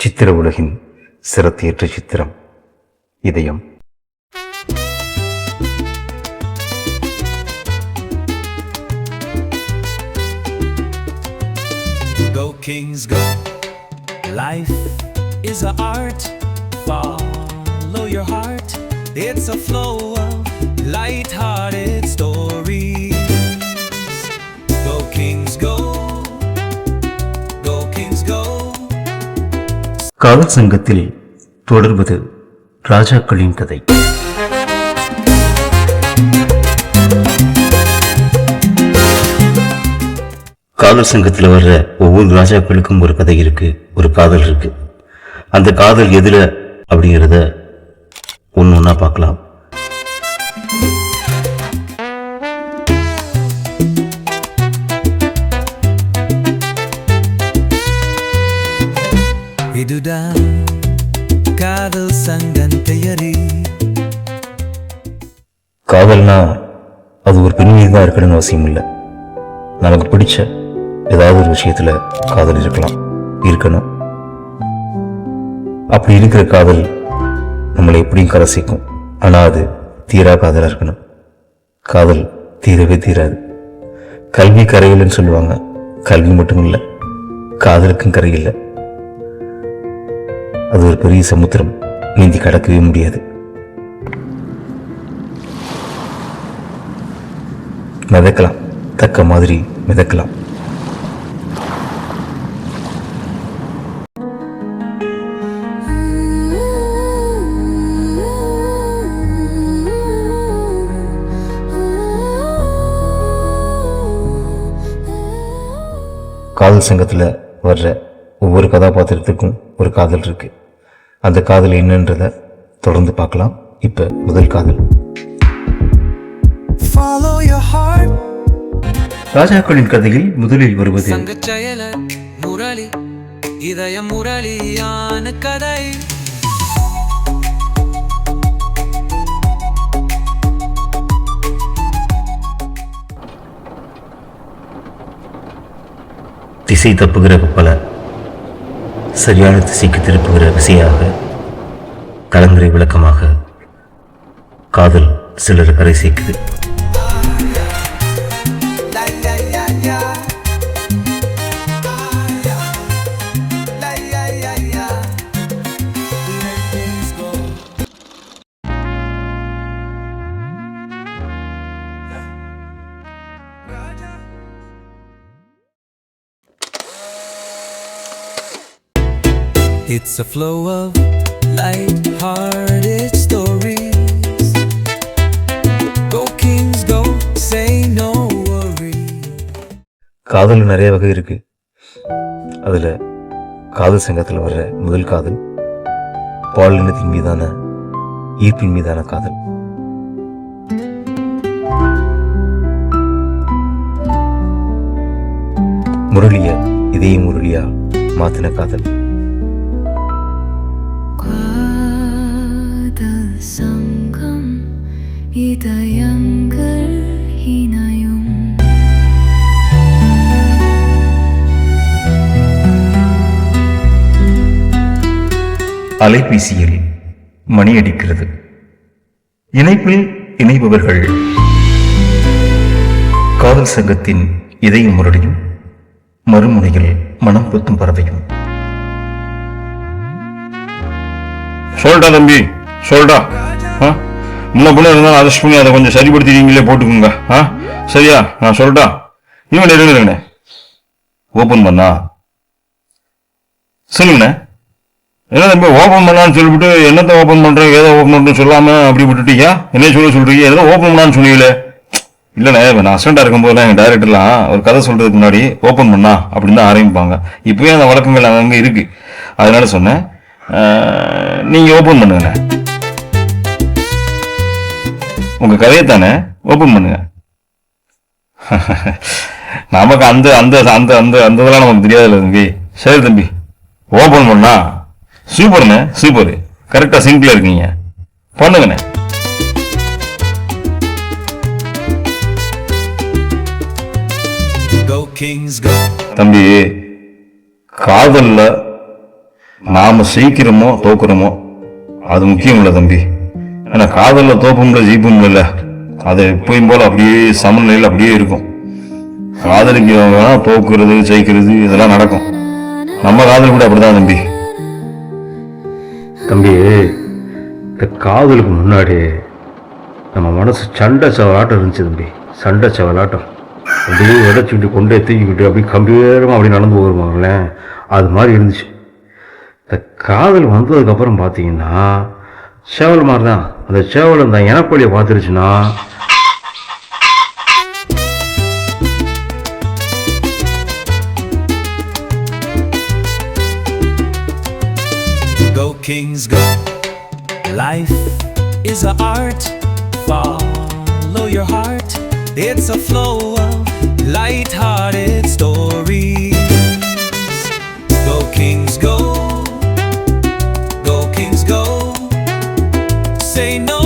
சித்திர உலகின் சிரத்தியற்ற சித்திரம் இதயம் Go Kings go. Life is a art. Follow your heart. It's a flow of light-hearted stories. காதல் சங்கத்தில் தொடர்வது ராஜாக்களின் கதை. காதல் சங்கத்தில் வர்ற ஒவ்வொரு ராஜாக்களுக்கும் ஒரு கதை இருக்கு ஒரு காதல் இருக்கு. அந்த காதல் எதுல அப்படிங்கிறத ஒன்று ஒன்றா பார்க்கலாம். அதுதான் காதல் சங்கம் பெயரி. காதல்னா அது ஒரு பெண் மீது தான் இருக்கணும்னு அவசியம் இல்லை. நமக்கு பிடிச்ச ஏதாவது ஒரு விஷயத்துல காதல் இருக்கலாம் இருக்கணும். அப்படி இருக்கிற காதல் நம்மளை எப்படியும் கரை சேர்க்கும் ஆனால் அது தீரா காதலாக இருக்கணும். காதல் தீரவே தீராது. கல்வி கரையில்லைன்னு சொல்லுவாங்க. கல்வி மட்டும் இல்லை காதலுக்கும் கரை இல்லை. அது ஒரு பெரிய சமுத்திரம். நீந்தி கடக்கவே முடியாது. மிதக்கலாம். தக்க மாதிரி மிதக்கலாம். காதல் சங்கத்தில் வர்ற ஒவ்வொரு கதாபாத்திரத்துக்கும் ஒரு காதல் இருக்கு. அந்த காதல் என்னன்றத தொடர்ந்து பார்க்கலாம். இப்போ முதல் காதல். ராஜாக்களின் கதையில் முதலில் வருவது சங்கச் செயலர் முரளி இதய முரளியான கதை. திசை தப்புகிற பல சரியான திசைக்கு திருப்புகிற விசையாக கலங்கரை விளக்கமாக காதல் சிலர் கரை சேர்க்குது It's a flow of light-hearted stories. Go Kings go, say no காதல் நிறைய வகை இருக்கு. அதுல காதல் சங்கத்தில் வர்ற முதல் காதல் பாலினத்தின் மீதான ஈர்ப்பின் மீதான காதல். முரளிய இதே முரளியா மாத்தின காதல். இதயங்கள் இணையும். அலைபேசியில் மணி அடிக்கிறது. இணைப்பில் இணைபவர்கள் காதல் சங்கத்தின் இதய முரடியும் மறுமுனையில் மனம் பொத்தும் பறவையும். சொல்டா தம்பி சொல்டா. ஆ முன்ன இருந்தாலும் அரெஸ்ட் பண்ணி அதை கொஞ்சம் சரிப்படுத்தி நீங்களே போட்டுக்கோங்க. ஆ? சரியா? நான் சொல்லிட்டா? இவன் இருங்கண்ணே ஓப்பன் பண்ணா? சொல்லுங்கண்ணே என்ன தம்பி ஓப்பன் பண்ணலான்னு சொல்லிவிட்டு என்னத்தை ஓப்பன் பண்ணுறேன் ஏதோ ஓப்பன் பண்ணுறேன்னு சொல்லாமல் அப்படி விட்டுட்டீங்க? என்ன சொல்ல சொல்கிறீங்க ஏதோ ஓப்பன் பண்ணலான்னு சொன்னீங்களே. இல்லைண்ணே இப்போ நான் அசண்டாக இருக்கும்போதுலாம் எங்கள் டைரக்டர்லாம் ஒரு கதை சொல்கிறதுக்கு முன்னாடி ஓப்பன் பண்ணா அப்படின்னு தான் ஆரம்பிப்பாங்க. இப்போயும் அந்த வழக்கங்கள் அங்கங்கே இருக்குது அதனால சொன்னேன். நீங்கள் ஓப்பன் பண்ணுங்கண்ணே. உங்க கதையை தானே? ஓப்பன் பண்ணுங்க. நமக்கு அந்த அந்த அந்த அந்த அந்த இதெல்லாம் நமக்கு தெரியாதுல்ல தம்பி. சரி தம்பி. ஓப்பன் பண்ணா? சூப்பர்ண்ணே சூப்பர் கரெக்டா சிங்கிள் இருக்கீங்க. பண்ணுங்கண்ணே. தம்பி காதல்ல நாம ஜெயிக்கிறோமோ தோக்குறோமோ அது முக்கியம் இல்லை தம்பி. ஏன்னா காதலில் தோப்பும் இல்லை ஜெயிப்பும் இல்லை அது எப்பயும் போல் அப்படியே சமநிலையில் அப்படியே இருக்கும். காதலிக்கு வேணா தோக்குறது ஜெயிக்கிறது இதெல்லாம் நடக்கும். நம்ம காதல் கூட அப்படிதான் தம்பி. தம்பி இந்த காதலுக்கு முன்னாடி நம்ம மனசு சண்டை செவலாட்டம் இருந்துச்சு தம்பி. சண்டை செவலாட்டம். அப்படியே உடச்சிக்கிட்டு கொண்டே தூக்கிக்கிட்டு அப்படியே கம்பீரமாக அப்படி நடந்து போகிறோமாங்களேன் அது மாதிரி இருந்துச்சு. இந்த காதல் வந்ததுக்கப்புறம் பார்த்தீங்கன்னா சேவல் மாதிரி தான் அந்த சேவல் அந்த இனப்பொழியை பார்த்துருச்சுன்னா Go kings go. Life is a art. Follow your heart. It's a flow of light-hearted say no.